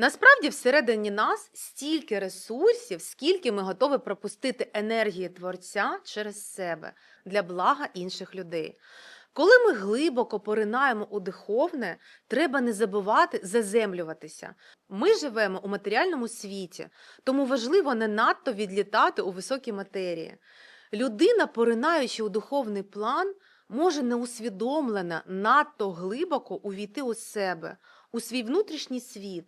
Насправді, всередині нас стільки ресурсів, скільки ми готові пропустити енергії творця через себе для блага інших людей. Коли ми глибоко поринаємо у духовне, треба не забувати заземлюватися. Ми живемо у матеріальному світі, тому важливо не надто відлітати у високі матерії. Людина, поринаючи у духовний план, може неусвідомлено надто глибоко увійти у себе, у свій внутрішній світ,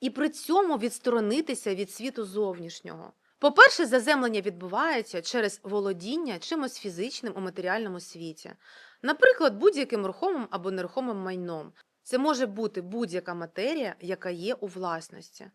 і при цьому відсторонитися від світу зовнішнього. По-перше, заземлення відбувається через володіння чимось фізичним у матеріальному світі, наприклад, будь-яким рухомим або нерухомим майном. Це може бути будь-яка матерія, яка є у власності.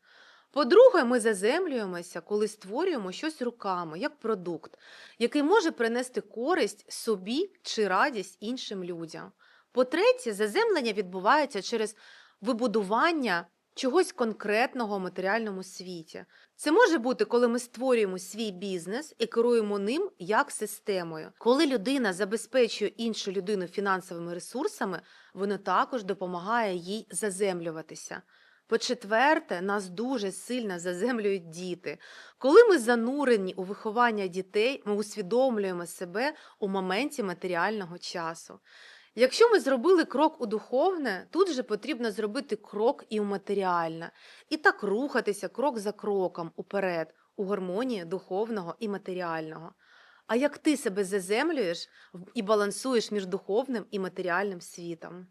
По-друге, ми заземлюємося, коли створюємо щось руками, як продукт, який може принести користь собі чи радість іншим людям. По-третє, заземлення відбувається через вибудування чогось конкретного у матеріальному світі. Це може бути, коли ми створюємо свій бізнес і керуємо ним як системою. Коли людина забезпечує іншу людину фінансовими ресурсами, воно також допомагає їй заземлюватися. По-четверте, нас дуже сильно заземлюють діти. Коли ми занурені у виховання дітей, ми усвідомлюємо себе у моменті матеріального часу. Якщо ми зробили крок у духовне, тут же потрібно зробити крок і у матеріальне, і так рухатися крок за кроком уперед, у гармонії духовного і матеріального. А як ти себе заземлюєш і балансуєш між духовним і матеріальним світом?